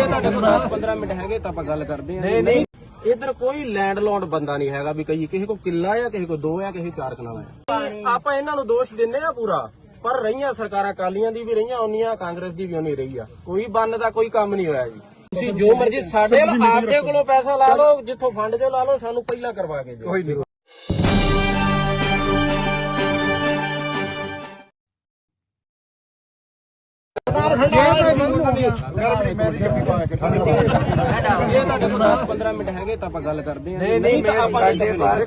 ਜੇ ਤੁਹਾਡੇ ਕੋਲ 10-15 ਮਿੰਟ ਹੈਗੇ ਤਾਂ ਆਪਾਂ ਗੱਲ ਕਰਦੇ ਹਾਂ। ਨਹੀਂ ਨਹੀਂ। ਇਧਰ ਕੋਈ ਲੈਂਡ ਲੋਡ ਬੰਦਾ ਨਹੀਂ ਹੈਗਾ ਵੀ ਕਹੀਏ ਕਿਸੇ ਕੋ ਕਿੱਲਾ ਆ ਕਿਸੇ ਕੋ ਦੋ ਆ ਕਿਸੇ ਚਾਰ ਕਨਾਲ ਆ। ਆਪਾਂ ਇਹਨਾਂ ਨੂੰ ਦੋਸ਼ ਦਿੰਨੇ ਆ ਪੂਰਾ ਪਰ ਰਹੀਆਂ ਸਰਕਾਰਾਂ ਕਾਲੀਆਂ ਦੀ ਵੀ ਰਹੀਆਂ ਉਹਨੀਆਂ ਕਾਂਗਰਸ ਦੀ ਵੀ ਉਹਨੀ ਰਹੀ ਆ। ਕੋਈ ਬੰਨ ਦਾ ਕੋਈ ਕੰਮ ਨਹੀਂ ਹੋਇਆ ਜੀ। ਤੁਸੀਂ ਜੋ ਮਰਜ਼ੀ ਸਾਡੇ ਆਪਦੇ ਕੋਲੋਂ ਪੈਸਾ ਲਾ ਲਓ ਜਿੱਥੋਂ ਫੰਡ ਚੋਂ ਲਾ ਲਓ ਸਾਨੂੰ ਪਹਿਲਾਂ ਕਰਵਾ ਕੇ ਦਿਓ। ਜੇ ਤੁਹਾਡੇ ਕੋਲ 10-15 ਮਿੰਟ ਹੈਗੇ ਤਾਂ ਆਪਾਂ ਗੱਲ ਕਰਦੇ ਹਾਂ। ਨਹੀਂ ਨਹੀਂ ਤਾਂ ਆਪਾਂ ਸਾਡੇ ਬਾਹਰ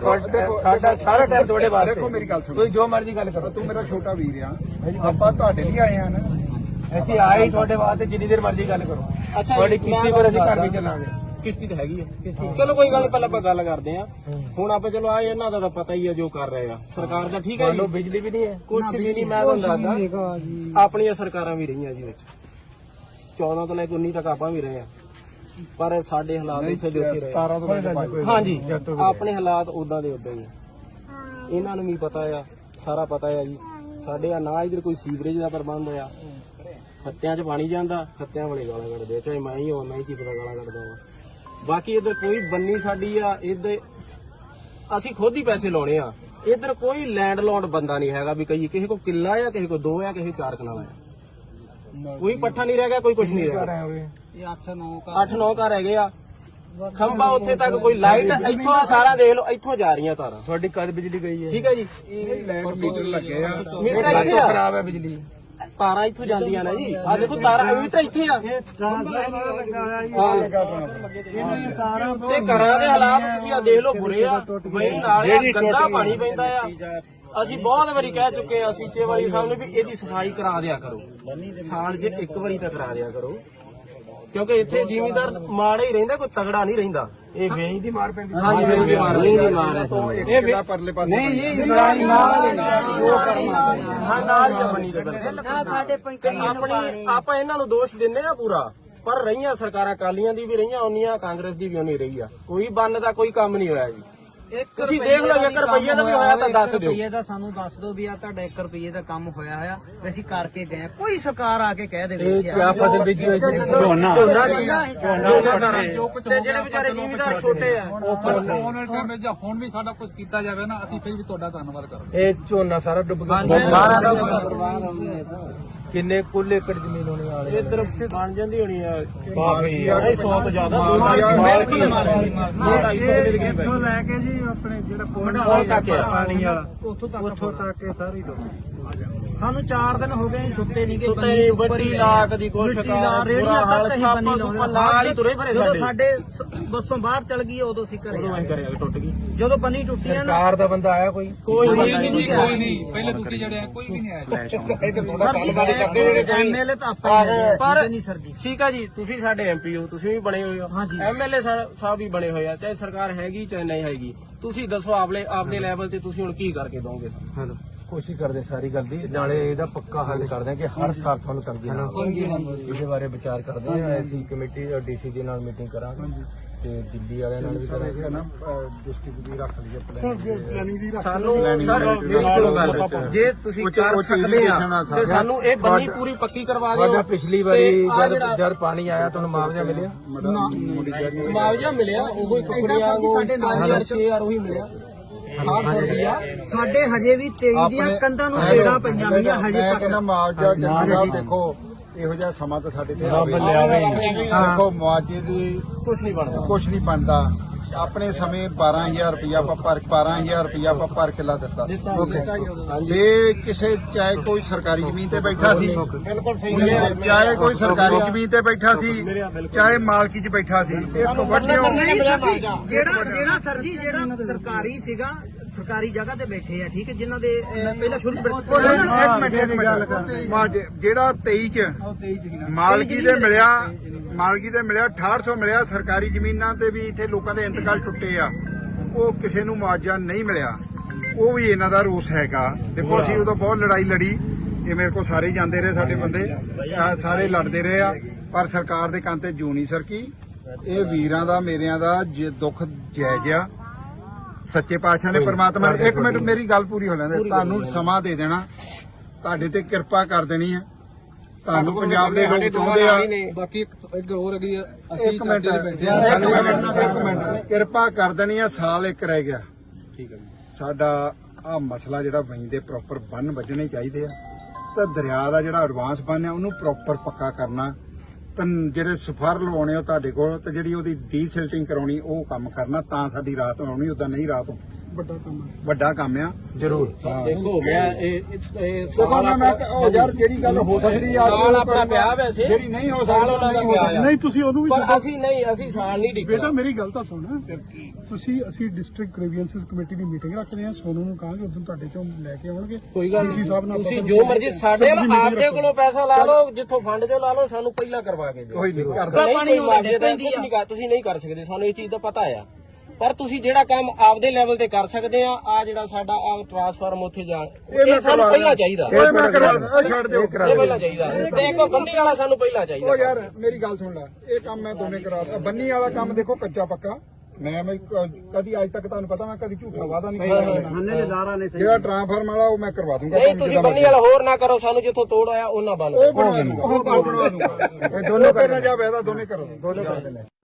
ਸਾਡਾ ਸਾਰਾ ਟਾਈਮ ਤੁਹਾਡੇ ਬਾਰੇ ਦੇਖੋ ਮੇਰੀ ਗੱਲ ਸੁਣੋ। ਤੁਸੀਂ ਜੋ ਮਰਜ਼ੀ ਗੱਲ ਕਰੋ। ਤੂੰ ਮੇਰਾ ਛੋਟਾ ਵੀਰ ਆ। ਆਪਾਂ ਤੁਹਾਡੇ ਲਈ ਆਏ ਆ ਨਾ। ਅਸੀਂ ਆਏ ਤੁਹਾਡੇ ਵਾਸਤੇ ਜਿੰਨੀ ਦੇਰ ਮਰਜ਼ੀ ਗੱਲ ਕਰੋ। ਅੱਛਾ ਤੁਹਾਡੀ ਜੀ, ਕਿਸ਼ਤੀ ਮੈਂ ਪਰ ਅਸੀਂ ਘਰ ਵੀ ਦੱਸਦਾ। ਚੱਲਾਂਗੇ ਕਿਸ਼ਤੀ ਤਾਂ ਹੈਗੀ ਆ ਚਲੋ ਕੋਈ ਗੱਲ ਪਹਿਲਾਂ ਆਪਾਂ ਗੱਲ ਕਰਦੇ ਆ ਹੁਣ ਆਪਾਂ ਚਲੋ ਆ ਇਹਨਾਂ ਦਾ ਤਾਂ ਪਤਾ ਹੀ ਆ ਜੋ ਕਰ ਰਹੇ ਆ। ਸਰਕਾਰ ਦਾ ਠੀਕ ਹੈ ਜੀ? ਬਿਜਲੀ ਵੀ ਨਹੀਂ ਹੈ। ਕੁਝ ਵੀ ਨਹੀਂ ਮੈਂ ਤੁਹਾਨੂੰ ਦੱਸਦਾ। ਆਪਣੀਆਂ ਸਰਕਾਰਾਂ ਵੀ ਰਹੀਆਂ ਜੀ ਵਿੱਚ। 14 ਤੋਂ ਲੈ ਕੇ 19 ਤੱਕ ਆਪਾਂ ਵੀ ਰਹੇ ਆ ਪਰ ਸਾਡੇ ਹਾਲਾਤ ਇੱਥੇ ਦੇ ਉੱਥੇ ਰਹੇ। 17 ਤੋਂ ਲੈ ਕੇ ਪੰਜ। ਹਾਂਜੀ ਆਪਣੇ ਹਾਲਾਤ ਉਦਾਂ ਦੇ ਉਦਾਂ ਹੀ ਆ ਇਹਨਾਂ ਨੂੰ ਵੀ ਪਤਾ ਆ ਸਾਰਾ ਪਤਾ ਆ ਜੀ। ਸਾਡੇ ਆ ਨਾ ਇਧਰ ਕੋਈ ਸੀਵਰੇਜ ਦਾ ਪ੍ਰਬੰਧ ਆ। ਖੱਤਿਆਂ 'ਚ ਪਾਣੀ ਜਾਂਦਾ ਖੱਤਿਆਂ ਵਾਲੇ ਗਾਲਾਂ ਕੱਢਦੇ ਆ। ਚਾਹੇ ਮੈਂ ਹੀ ਹੋਵਾਂ ਮੈਂ ਹੀ ਕੀ ਪਤਾ ਗਾਲਾਂ ਕੱਢਦਾ ਹਾਂ ਬਾਕੀ ਇਧਰ ਕੋਈ ਬੰਨੀ ਸਾਡੀ ਆ ਇੱਧਰ ਅਸੀਂ ਖੁਦ ਹੀ ਪੈਸੇ ਲਾਉਣੇ ਆ। ਇਧਰ ਕੋਈ ਲੈਂਡ ਬੰਦਾ ਨਹੀਂ ਹੈਗਾ ਵੀ ਕਹੀਏ ਕਿਸੇ ਕੋ ਕਿੱਲਾ ਆ ਕਿਸੇ ਕੋ ਦੋ ਆ ਕਿਸੇ ਚਾਰ ਕਨਾਲ ਆ। ਕੋਈ ਪੱਠਾ ਨਹੀਂ ਰਹਿ ਗਿਆ ਕੋਈ ਕੁਝ ਨਹੀਂ ਰਹਿ ਗਿਆ। ਇਹ 8 9 ਅੱਠ ਨੌ ਘਰ ਹੈਗੇ ਆ। ਖੰਭਾ ਉੱਥੇ ਤੱਕ ਕੋਈ ਲਾਈਟ ਇੱਥੋਂ ਆ ਤਾਰਾਂ ਦੇਖ ਲਓ ਇੱਥੋਂ ਜਾ ਰਹੀਆਂ ਤਾਰਾਂ। ਤੁਹਾਡੀ ਕਦ ਬਿਜਲੀ ਗਈ ਹੈ। ਠੀਕ ਹੈ ਜੀ? ਲੈਂਡ ਮੀਟਰ ਲੱਗੇ ਆ। ਮੀਟਰ ਇੱਥੇ ਆ। ਖਰਾਬ ਹੈ ਬਿਜਲੀ। ਤਾਰਾਂ ਇੱਥੋਂ ਜਾਂਦੀਆਂ ਨੇ ਜੀ। ਆ ਦੇਖੋ ਤਾਰਾਂ ਮੀਟਰ ਇੱਥੇ ਆ। ਤੇ ਘਰਾਂ ਦੇ ਹਾਲਾਤ ਤੁਸੀਂ ਆ ਦੇਖ ਲਓ ਬੁਰੇ ਆ। ਬਈ ਨਾਲ ਗੰਦਾ ਪਾਣੀ ਪੈਂਦਾ ਆ। ਅਸੀਂ ਬਹੁਤ ਵਾਰੀ ਕਹਿ ਚੁੱਕੇ ਆ ਅਸੀਂ ਸੇਵਾਲੀ ਸਾਹਿਬ ਨੇ ਵੀ ਇਹਦੀ ਸਫ਼ਾਈ ਕਰਾ ਦਿਆ ਕਰੋ। ਸਾਲ 'ਚ ਇੱਕ ਵਾਰੀ ਤਾਂ ਕਰਾ ਦਿਆ ਕਰੋ। ਕਿਉਂਕਿ ਇੱਥੇ ਜ਼ਿਮੀਂਦਾਰ ਮਾੜਾ ਹੀ ਰਹਿੰਦਾ ਕੋਈ ਤਗੜਾ ਨਹੀਂ ਰਹਿੰਦਾ। ਇਹ ਵੇਈ ਦੀ ਮਾਰ ਪੈਂਦੀ। ਹਾਂਜੀ ਵੇਈ ਦੀ ਮਾਰ ਵੇਈ ਦੀ ਮਾਰ ਹੈ ਇਹ ਕਿਲਾ ਪਰਲੇ ਪਾਸੇ ਨਹੀਂ ਹਾਂ ਨਾਲ ਹੀ ਆ ਬਣੀ ਦੇ ਬਿਲਕੁਲ। ਤੇ ਆਪਣੀ ਆਪਾਂ ਇਹਨਾਂ ਨੂੰ ਦੋਸ਼ ਦਿੰਨੇ ਆ ਪੂਰਾ। ਪਰ ਰਹੀਆਂ ਸਰਕਾਰਾਂ ਕਾਲੀਆਂ ਦੀ ਵੀ ਰਹੀਆਂ ਉਹਨੀਆਂ ਕਾਂਗਰਸ ਦੀ ਵੀ ਉਹਨੀ ਰਹੀ ਆ। ਕੋਈ ਬੰਨ ਦਾ ਕੋਈ ਕੰਮ ਨਹੀਂ ਹੋਇਆ ਜੀ। ਤੁਸੀਂ ਦੇਖ ਲਓ ਇੱਕ ਰੁਪਈਏ ਦਾ ਵੀ ਹੋਇਆ ਤਾਂ ਦੱਸ ਦਿਓ। ਰੁਪਈਏ ਦਾ ਸਾਨੂੰ ਦੱਸ ਦਿਓ ਵੀ ਆ ਤੁਹਾਡਾ 1 ਰੁਪਈਏ ਦਾ ਕੰਮ ਹੋਇਆ ਹੋਇਆ ਅਸੀਂ ਕਰਕੇ ਗਏ। ਕੋਈ ਸਰਕਾਰ ਆ ਕੇ ਕਹਿ ਦੇਵੇ ਕਿ ਕਿਆ ਫਸਲ ਬੀਜੀ ਹੋਈ ਸੀ? ਝੋਨਾ ਝੋਨਾ। ਜੀ ਝੋਨਾ ਸਾਰਾ ਤੇ ਜਿਹੜੇ ਵਿਚਾਰੇ ਜ਼ਿਮੀਂਦਾਰ ਛੋਟੇ ਆ। ਵਾਲੇ ਟਾਈਮ ਵਿੱਚ ਜਾਂ ਹੁਣ ਵੀ ਸਾਡਾ ਕੁਝ ਕੀਤਾ ਜਾਵੇ ਨਾ ਅਸੀਂ ਫਿਰ ਵੀ ਤੁਹਾਡਾ ਧੰਨਵਾਦ ਕਰਾਂਗੇ। ਇਹ ਝੋਨਾ ਸਾਰਾ ਡੁੱਬ ਗਿਆ। ਸਾਰਾ ਕਿੰਨੇ ਕੁੱਲ ਏਕੜ ਜ਼ਮੀਨ ਹੋਣੀ ਵਾਲੀ ਇੱਧਰ ਬਣ ਜਾਂਦੀ ਹੋਣੀ ਆ ਕਾਫੀ ਆ। ਨਹੀਂ 100 ਤੋਂ ਜ਼ਿਆਦਾ ਦੋ ਬਿਲਕੁਲ ਮਾਰੀ ਦੋ ਢਾਈ ਸੌ ਮਿਲ ਗਏ ਪਏ ਲੈ ਕੇ ਜੀ ਆਪਣੇ ਜਿਹੜਾ ਮੰਡਲ ਤੱਕ। ਪਾਣੀ ਵਾਲਾ ਉੱਥੋਂ ਤੱਕ ਉੱਥੋਂ ਤੱਕ ਇਹ ਸਾਰੀ ਡੁੱਬ ਸਾਨੂੰ 4 ਦਿਨ ਹੋ ਗਏ ਸੁੱਤੇ ਨਹੀਂ ਗਏ ਸੁੱਤੇ ਨਹੀਂ ਵੱਡੀ ਲਾਕ ਦੀ ਕੁਛ ਲਾ ਰੇੜੀਆਂ ਤੱਕ ਅਸੀਂ ਸੱਪ ਬੰਨੀ ਲਾਉਂਦੇ ਨਾਲ ਹੀ ਤੁਰੇ ਜਦੋਂ ਸਾਡੇ। ਸਾਡੇ ਬੱਸੋਂ ਬਾਹਰ ਚਲ ਗਈ ਉਦੋਂ ਅਸੀਂ ਘਰੇ ਉਦੋਂ ਆ ਅਸੀਂ ਕਰਿਆ ਟੁੱਟ ਗਈ। ਜਦੋਂ ਬੰਨੀ ਟੁੱਟੀ ਆ ਨਾ ਸਰਕਾਰ ਦਾ ਬੰਦਾ ਆਇਆ ਕੋਈ? ਕੋਈ ਕੋਈ ਨਹੀਂ ਕੋਈ ਨਹੀਂ ਪਹਿਲੇ ਤੁਸੀਂ ਜਿਹੜੇ ਆ ਕੋਈ ਵੀ ਨਹੀਂ ਆਇਆ। ਐਮਐਲਏ ਤਾਂ ਆਪਾਂ ਆ ਪਰ ਨਹੀਂ ਸਰ ਜੀ। ਠੀਕ ਆ ਜੀ ਤੁਸੀਂ ਸਾਡੇ ਐਮਪੀ ਹੋ ਤੁਸੀਂ ਵੀ ਬਣੇ ਹੋਏ ਹੋ। ਐਮਐਲਏ ਸਾਹਿਬ ਵੀ ਬਣੇ ਹੋਏ ਆ ਚਾਹੇ ਸਰਕਾਰ ਹੈਗੀ ਚਾਹੇ ਨਹੀਂ ਹੈਗੀ। ਤੁਸੀਂ ਦੱਸੋ ਆਪਲੇ ਆਪਣੇ ਲੈਵਲ ਤੇ ਤੁਸੀਂ ਹੁਣ ਕੀ ਕਰਕੇ ਦੋਗੇ? ਹਾਂ ਕੋਸ਼ਿਸ਼ ਕਰਦੇ ਸਾਰੀ ਗੱਲ ਦੀ ਨਾਲੇ ਇਹਦਾ ਪੱਕਾ ਹੱਲ ਕਰਦੇ ਆ ਕਿ ਹਰ ਸਾਲ ਤੁਹਾਨੂੰ ਕਰਦੇ ਹਾਂ ਇਹਦੇ ਬਾਰੇ ਵਿਚਾਰ ਕਰਦੇ ਆ ਅਸੀਂ ਕਮੇਟੀ ਔਰ ਡੀਸੀ ਦੇ ਨਾਲ ਮੀਟਿੰਗ ਕਰਾਂਗੇ ਤੇ ਦਿੱਲੀ ਵਾਲਿਆਂ ਨਾਲ ਵੀ ਕਰਾਂਗੇ। ਨਾ ਡਿਸਟ੍ਰਿਕਟ ਦੀ ਰੱਖ ਲਈਏ ਪਲਾਨ ਸਾਨੂੰ ਸਰ ਮੇਰੀ ਸੁਣੋ ਗੱਲ ਜੇ ਤੁਸੀਂ ਕਰ ਸਕਦੇ ਆ ਆ ਤੇ ਸਾਨੂੰ ਇਹ ਬੰਨੀ ਪੂਰੀ ਪੱਕੀ ਕਰਵਾ ਦਿਓ। ਪਿਛਲੀ ਵਾਰੀ ਜਦ ਜਦ ਪਾਣੀ ਆਇਆ ਤੁਹਾਨੂੰ ਮੁਆਵਜ਼ਾ ਮਿਲਿਆ? ਮੁਆਵਜ਼ਾ ਮਿਲਿਆ ਉਹ ਹੀ ਕੁਕੜੀਆਂ ਸਾਡੇ ਨਾਲ 5000 ਉਹੀ ਮਿਲਿਆ। 800 ਰੁਪਿਆ ਸਾਡੇ ਹਜੇ ਵੀ 23 ਦੀਆਂ ਕੰਧਾਂ ਨੂੰ ਢੇੜਾ ਪਈਆਂ ਹੋਈਆਂ ਹਜੇ ਤੱਕ। ਕਹਿੰਦਾ ਮੁਆਵਜ਼ਾ ਜੱਜ ਸਾਹਿਬ ਦੇਖੋ ਇਹੋ ਜਿਹਾ ਸਮਾਂ ਤਾਂ ਸਾਡੇ ਤੇ ਆਵੇ। ਲਿਆਵੇ। ਦੇਖੋ ਮੁਆਵਜ਼ੇ ਦੀ ਕੁਝ ਨਹੀਂ ਬਣਦਾ। ਕੁਝ ਨਹੀਂ ਬਣਦਾ। ਆਪਣੇ ਸਮੇਂ 12000 ਰੁਪਇਆ ਆਪਾਂ ਪਰ 12000 ਰੁਪਇਆ ਆਪਾਂ ਪਰ ਕਿੱਲਾ ਦਿੱਤਾ। ਸੀ ਜੇ ਕਿਸੇ ਚਾਹੇ ਕੋਈ ਸਰਕਾਰੀ ਜ਼ਮੀਨ ਤੇ ਬੈਠਾ ਸੀ ਬਿਲਕੁਲ ਸਹੀ ਚਾਹੇ ਕੋਈ ਸਰਕਾਰੀ ਜ਼ਮੀਨ ਤੇ ਬੈਠਾ ਸੀ ਚਾਹੇ ਮਾਲਕੀ 'ਚ ਬੈਠਾ ਸੀ ਇਹ ਕਬੱਡੀਓ ਜਿਹੜਾ ਜਿਹੜਾ ਸਰ ਜੀ ਜਿਹੜਾ ਸਰਕਾਰੀ ਸੀਗਾ ਸਰਕਾਰੀ ਜਗ੍ਹਾ ਤੇ ਬੈਠੇ ਆ ਠੀਕ ਹੈ ਜਿਨ੍ਹਾਂ ਦੇ ਅਹ, ਪਹਿਲਾਂ ਸ਼ੁਰੂ ਇੱਕ ਮਿੰਟ ਇੱਕ ਮਿੰਟ। ਮਾ- ਜਿਹੜਾ 23 ਚ ਮਾਲਕੀ ਦੇ ਮਿਲਿਆ ਮਾਲਕੀ ਦੇ ਮਿਲਿਆ 6800 ਮਿਲਿਆ ਸਰਕਾਰੀ ਜ਼ਮੀਨਾਂ ਤੇ ਵੀ ਇੱਥੇ ਲੋਕਾਂ ਦੇ ਇੰਤਕਾਲ ਟੁੱਟੇ ਆ। ਉਹ ਕਿਸੇ ਨੂੰ ਮੁਆਵਜ਼ਾ ਨਹੀਂ ਮਿਲਿਆ। ਉਹ ਵੀ ਇਹਨਾਂ ਦਾ ਰੋਸ ਹੈਗਾ। ਦੇਖੋ ਅਸੀਂ ਉਦੋਂ ਬਹੁਤ ਲੜਾਈ ਲੜੀ। ਇਹ ਮੇਰੇ ਕੋਲ ਸਾਰੇ ਜਾਂਦੇ ਰਹੇ ਸਾਡੇ ਬੰਦੇ। ਸਾਰੇ ਲੜਦੇ ਰਹੇ ਆ। ਪਰ ਸਰਕਾਰ ਦੇ ਕੰਨ ਤੇ ਜੂ ਨਹੀਂ ਸਰਕੀ। ਇਹ ਵੀਰਾਂ ਦਾ ਮੇਰਿਆਂ ਦਾ ਜੇ ਦੁੱਖ ਜਾਇਜ਼ ਆ। ਸੱਚੇ ਪਾਤਸ਼ਾਹ ਨੇ ਪ੍ਰਮਾਤਮਾ ਨੇ ਇੱਕ ਮਿੰਟ ਮੇਰੀ ਗੱਲ ਪੂਰੀ ਹੋ ਲੈਂਦੇ। ਤੁਹਾਨੂੰ ਸਮਾਂ ਦੇ ਦੇਣਾ। ਤੁਹਾਡੇ ਤੇ ਕਿਰਪਾ ਕਰ ਦੇਣੀ ਹੈ ਤੁਹਾਨੂੰ ਪੰਜਾਬ ਦੇ ਲੋਕ ਚਾਹੁੰਦੇ ਆ। ਬਾਕੀ ਇੱਕ ਹੋਰ ਇੱਕ ਅਸੀਂ ਸਾਡੇ ਬੈਠੇ ਆ ਇੱਕ ਮਿੰਟ ਇੱਕ ਮਿੰਟ ਕਿਰਪਾ ਕਰ ਦੇਣੀ ਆ ਸਾਲ ਇੱਕ ਰਹਿ ਗਿਆ। ਠੀਕ ਹੈ ਸਾਡਾ ਆ ਮਸਲਾ ਜਿਹੜਾ ਵਹੀਂ ਦੇ ਪ੍ਰੋਪਰ ਬੰਨ ਵੱਜਣੇ ਚਾਹੀਦੇ ਆ। ਤਾਂ ਦਰਿਆ ਦਾ ਜਿਹੜਾ ਐਡਵਾਂਸ ਬੰਨ ਆ ਉਹਨੂੰ ਪ੍ਰੋਪਰ ਪੱਕਾ ਕਰਨਾ। ਤਾਂ ਜਿਹੜੇ ਸਫਰ ਲਵਾਉਣੇ ਉਹ ਤੁਹਾਡੇ ਕੋਲ ਤੇ ਜਿਹੜੀ ਉਹਦੀ ਡੀਸਿਲਟਿੰਗ ਕਰਾਉਣੀ ਉਹ ਕੰਮ ਕਰਨਾ ਤਾਂ ਸਾਡੀ ਰਾਤ ਆਉਣੀ ਉਦਾਂ ਨਹੀਂ ਰਾਤ ਵੱਡਾ ਕੰਮ ਵੱਡਾ ਕੰਮ ਆ। ਜ਼ਰੂਰ। ਦੇਖੋ ਮੈਂ ਇਹ ਇਹ- ਦੇਖੋ ਨਾ ਮੈਂ ਉਹ ਯਾਰ ਜਿਹੜੀ ਗੱਲ ਹੋ ਸਕਦੀ ਆ ਸਾਲ ਆਪਣਾ ਪਿਆ ਵੈਸੇ। ਜਿਹੜੀ ਨਹੀਂ ਹੋ ਸਾਲ ਸਕਦੀ ਉਹਨਾਂ ਦਾ ਨਹੀਂ ਹੋ ਪਿਆ ਸਕਦੀ। ਆ। ਨਹੀਂ ਤੁਸੀਂ ਉਹਨੂੰ ਵੀ ਪਰ ਅਸੀਂ ਨਹੀਂ ਅਸੀਂ ਸਾਲ ਨਹੀਂ ਡਿੱਗਣਾ। ਬੇਟਾ ਮੇਰੀ ਗੱਲ ਤਾਂ ਸੁਣ। ਤੁਸੀਂ ਅਸੀਂ ਡਿਸਟ੍ਰਿਕਟ ਗ੍ਰੀਵੈਂਸਸ ਕਮੇਟੀ ਦੀ ਮੀਟਿੰਗ ਰੱਖਦੇ ਹਾਂ। ਸੋਨੂੰ ਨੂੰ ਕਹਾਂਗੇ ਉਦੋਂ ਤੁਹਾਡੇ ਚੋਂ ਲੈ ਕੇ ਆਉਣਗੇ। ਕੋਈ ਗੱਲ DC ਸਾਹਿਬ ਨਾਲ ਤੁਸੀਂ ਜੋ ਮਰਜ਼ੀ ਸਾਡੇ meeting ਆਪਦੇ। ਕੋਲੋਂ ਪੈਸਾ ਲਾ ਲਓ ਜਿੱਥੋਂ ਫੰਡ ਚੋਂ ਲਾ ਲਓ ਸਾਨੂੰ ਪਹਿਲਾਂ ਕਰਵਾ ਕੇ ਦਿਓ। ਕੋਈ ਨਹੀਂ ਕਰਦਾ ਨਹੀਂ ਪਾਣੀ ਕੋਈ ਆਉਂਦਾ ਮਾਜੇ ਦਾ ਪੈਂਦੀ ਕੁਝ ਆ। ਨਹੀਂ ਕਰ ਤੁਸੀਂ ਨਹੀਂ ਕਰ ਸਕਦੇ ਸਾਨੂੰ ਇਹ ਚੀਜ਼ ਦਾ ਪਤਾ ਆ। ਪਰ ਤੁਸੀਂ ਜਿਹੜਾ ਕੰਮ ਆਪਦੇ ਲੈਵਲ ਤੇ ਕਰ ਸਕਦੇ ਆ ਆ ਜਿਹੜਾ ਸਾਡਾ ਆ ਟ੍ਰਾਂਸਫਾਰਮ ਉੱਥੇ ਜਾਣ ਇਹ ਸਾਨੂੰ ਪਹਿਲਾਂ ਚਾਹੀਦਾ। ਇਹ ਮੈਂ ਇਹ ਛੱਡ ਦਿਓ। ਇਹ ਪਹਿਲਾਂ ਚਾਹੀਦਾ ਤੇ ਇੱਕ ਬੰਦੀ ਵਾਲਾ ਸਾਨੂੰ ਪਹਿਲਾਂ ਚਾਹੀਦਾ। ਉਹ ਯਾਰ ਮੇਰੀ ਗੱਲ ਸੁਣ ਲੈ। ਇਹ ਕੰਮ ਮੈਂ ਦੋਨੇ ਕਰਾ ਦਿੱਤਾ ਬੰਨੀ ਵਾਲਾ ਕੰਮ ਦੇਖੋ ਕੱਚਾ ਪੱਕਾ। ਮੈਂ ਮੈਂ ਕਦੀ ਅੱਜ ਤੱਕ ਤੁਹਾਨੂੰ ਪਤਾ ਮੈਂ ਕਦੀ ਝੂਠਾ ਵਾਦਾ ਨਹੀਂ ਕੀਤਾ। ਜਿਹੜਾ ਟ੍ਰਾਂਸਫਾਰਮ ਵਾਲਾ ਉਹ ਮੈਂ ਕਰਵਾ ਦੂੰਗਾ। ਨਹੀਂ ਤੁਸੀਂ ਬੰਨੀ ਵਾਲਾ ਹੋਰ ਨਾ ਕਰੋ ਸਾਨੂੰ ਜਿੱਥੋਂ ਤੋੜ ਆਇਆ ਉਹਨਾਂ ਬੰਨ ਉਹ ਬਣਵਾ ਦੂੰਗਾ। ਉਹ ਬਣਵਾ ਦੂੰਗਾ। ਦੋਨੋਂ ਕਰਨਾ ਜਾ ਵੈਦਾ ਦੋਨੇ ਕਰੋ।